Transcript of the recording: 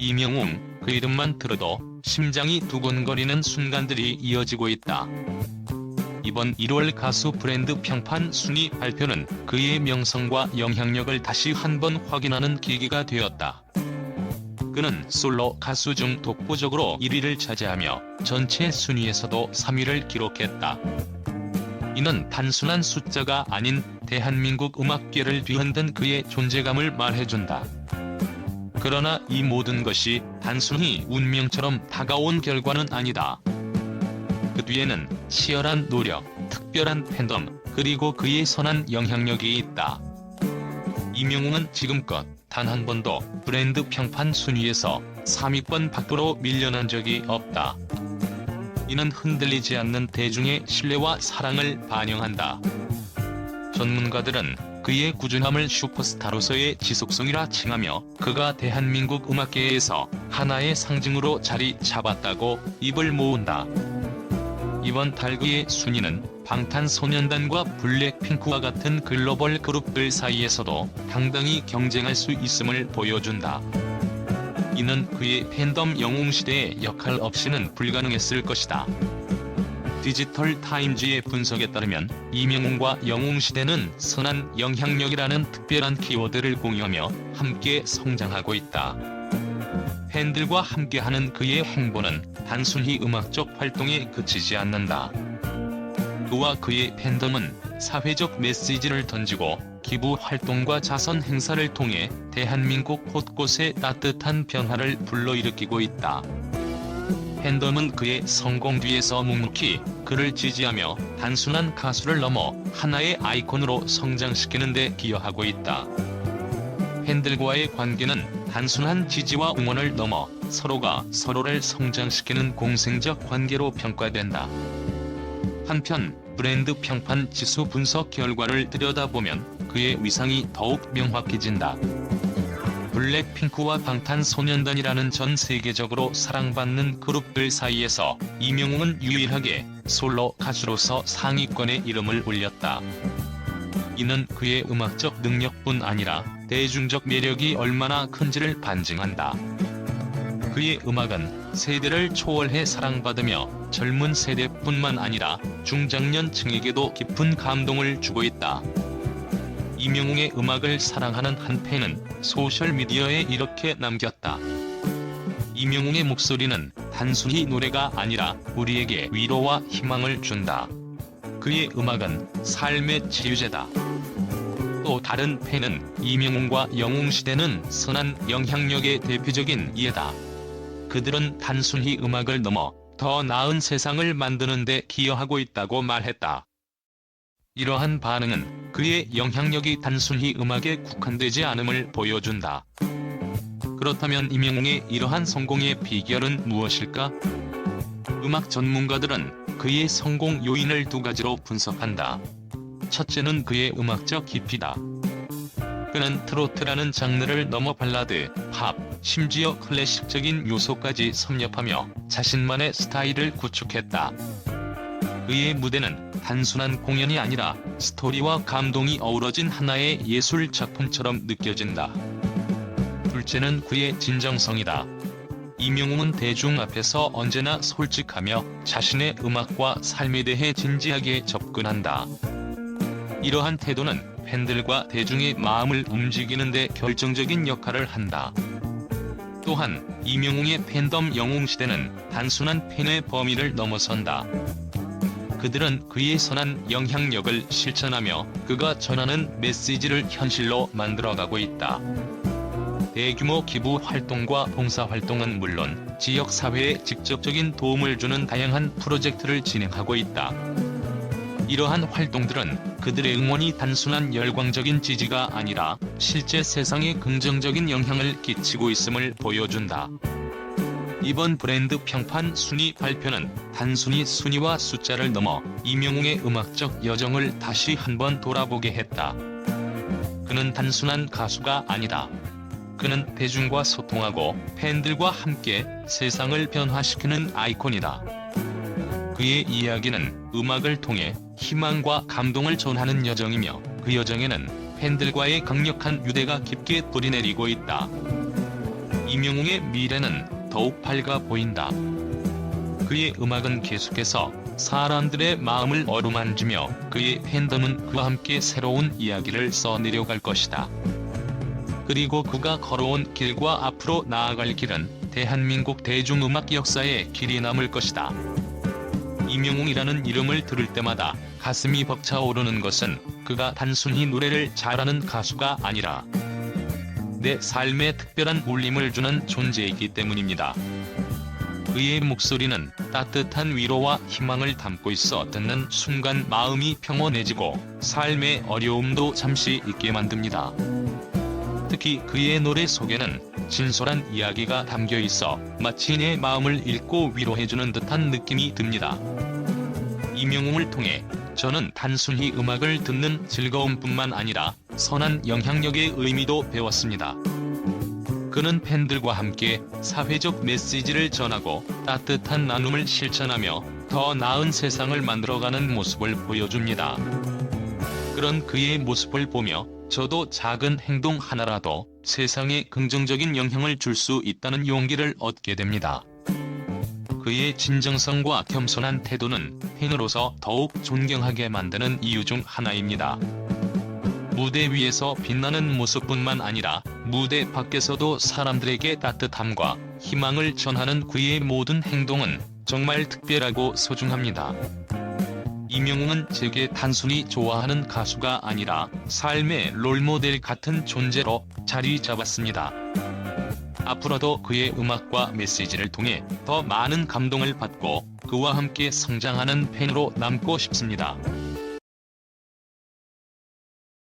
이명웅 그 이름만 들어도 심장이 두근거리는 순간들이 이어지고 있다. 이번 1월 가수 브랜드 평판 순위 발표는 그의 명성과 영향력을 다시 한번 확인하는 계기가 되었다. 그는 솔로 가수 중 독보적으로 1위를 차지하며 전체 순위에서도 3위를 기록했다. 이는 단순한 숫자가 아닌 대한민국 음악계를 뒤흔든 그의 존재감을 말해준다. 그러나 이 모든 것이 단순히 운명처럼 다가온 결과는 아니다. 그 뒤에는 치열한 노력, 특별한 팬덤, 그리고 그의 선한 영향력이 있다. 이명웅은 지금껏 단 한 번도 브랜드 평판 순위에서 3위권 밖으로 밀려난 적이 없다. 이는 흔들리지 않는 대중의 신뢰와 사랑을 반영한다. 전문가들은 그의 꾸준함을 슈퍼스타로서의 지속성이라 칭하며 그가 대한민국 음악계에서 하나의 상징으로 자리 잡았다고 입을 모은다. 이번 달 그의 순위는 방탄소년단과 블랙핑크와 같은 글로벌 그룹들 사이에서도 당당히 경쟁할 수 있음을 보여준다. 이는 그의 팬덤 영웅시대의 역할 없이는 불가능했을 것이다. 디지털 타임즈의 분석에 따르면 이명웅과 영웅시대는 선한 영향력이라는 특별한 키워드를 공유하며 함께 성장하고 있다. 팬들과 함께하는 그의 행보는 단순히 음악적 활동에 그치지 않는다. 그와 그의 팬덤은 사회적 메시지를 던지고 기부 활동과 자선 행사를 통해 대한민국 곳곳에 따뜻한 변화를 불러일으키고 있다. 팬덤은 그의 성공 뒤에서 묵묵히 그를 지지하며 단순한 가수를 넘어 하나의 아이콘으로 성장시키는 데 기여하고 있다. 팬들과의 관계는 단순한 지지와 응원을 넘어 서로가 서로를 성장시키는 공생적 관계로 평가된다. 한편 브랜드 평판 지수 분석 결과를 들여다보면 그의 위상이 더욱 명확해진다. 블랙핑크와 방탄소년단이라는 전 세계적으로 사랑받는 그룹들 사이에서 이명웅은 유일하게 솔로 가수로서 상위권에 이름을 올렸다. 이는 그의 음악적 능력뿐 아니라 대중적 매력이 얼마나 큰지를 반증한다. 그의 음악은 세대를 초월해 사랑받으며 젊은 세대뿐만 아니라 중장년층에게도 깊은 감동을 주고 있다. 이명웅의 음악을 사랑하는 한 팬은 소셜미디어에 이렇게 남겼다. 이명웅의 목소리는 단순히 노래가 아니라 우리에게 위로와 희망을 준다. 그의 음악은 삶의 치유제다. 또 다른 팬은 이명웅과 영웅시대는 선한 영향력의 대표적인 예다. 그들은 단순히 음악을 넘어 더 나은 세상을 만드는 데 기여하고 있다고 말했다. 이러한 반응은 그의 영향력이 단순히 음악에 국한되지 않음을 보여준다. 그렇다면 이명웅의 이러한 성공의 비결은 무엇일까? 음악 전문가들은 그의 성공 요인을 두 가지로 분석한다. 첫째는 그의 음악적 깊이다. 그는 트로트라는 장르를 넘어 발라드, 팝, 심지어 클래식적인 요소까지 섭렵하며 자신만의 스타일을 구축했다. 그의 무대는 단순한 공연이 아니라 스토리와 감동이 어우러진 하나의 예술 작품처럼 느껴진다. 둘째는 그의 진정성이다. 이명웅은 대중 앞에서 언제나 솔직하며 자신의 음악과 삶에 대해 진지하게 접근한다. 이러한 태도는 팬들과 대중의 마음을 움직이는 데 결정적인 역할을 한다. 또한 이명웅의 팬덤 영웅시대는 단순한 팬의 범위를 넘어선다. 그들은 그의 선한 영향력을 실천하며 그가 전하는 메시지를 현실로 만들어가고 있다. 대규모 기부 활동과 봉사 활동은 물론 지역 사회에 직접적인 도움을 주는 다양한 프로젝트를 진행하고 있다. 이러한 활동들은 그들의 응원이 단순한 열광적인 지지가 아니라 실제 세상에 긍정적인 영향을 끼치고 있음을 보여준다. 이번 브랜드 평판 순위 발표는 단순히 순위와 숫자를 넘어 이명웅의 음악적 여정을 다시 한번 돌아보게 했다. 그는 단순한 가수가 아니다. 그는 대중과 소통하고 팬들과 함께 세상을 변화시키는 아이콘이다. 그의 이야기는 음악을 통해 희망과 감동을 전하는 여정이며 그 여정에는 팬들과의 강력한 유대가 깊게 뿌리내리고 있다. 이명웅의 미래는 더욱 밝아 보인다. 그의 음악은 계속해서 사람들의 마음을 어루만지며 그의 팬덤은 그와 함께 새로운 이야기를 써내려갈 것이다. 그리고 그가 걸어온 길과 앞으로 나아갈 길은 대한민국 대중음악 역사에 길이 남을 것이다. 이명웅이라는 이름을 들을 때마다 가슴이 벅차오르는 것은 그가 단순히 노래를 잘하는 가수가 아니라 내 삶에 특별한 울림을 주는 존재이기 때문입니다. 그의 목소리는 따뜻한 위로와 희망을 담고 있어 듣는 순간 마음이 평온해지고 삶의 어려움도 잠시 잊게 만듭니다. 특히 그의 노래 속에는 진솔한 이야기가 담겨 있어 마치 내 마음을 읽고 위로해주는 듯한 느낌이 듭니다. 이명웅을 통해 저는 단순히 음악을 듣는 즐거움뿐만 아니라 선한 영향력의 의미도 배웠습니다. 그는 팬들과 함께 사회적 메시지를 전하고 따뜻한 나눔을 실천하며 더 나은 세상을 만들어가는 모습을 보여줍니다. 그런 그의 모습을 보며 저도 작은 행동 하나라도 세상에 긍정적인 영향을 줄 수 있다는 용기를 얻게 됩니다. 그의 진정성과 겸손한 태도는 팬으로서 더욱 존경하게 만드는 이유 중 하나입니다. 무대 위에서 빛나는 모습뿐만 아니라 무대 밖에서도 사람들에게 따뜻함과 희망을 전하는 그의 모든 행동은 정말 특별하고 소중합니다. 이명웅은 제게 단순히 좋아하는 가수가 아니라 삶의 롤모델 같은 존재로 자리 잡았습니다. 앞으로도 그의 음악과 메시지를 통해 더 많은 감동을 받고 그와 함께 성장하는 팬으로 남고 싶습니다.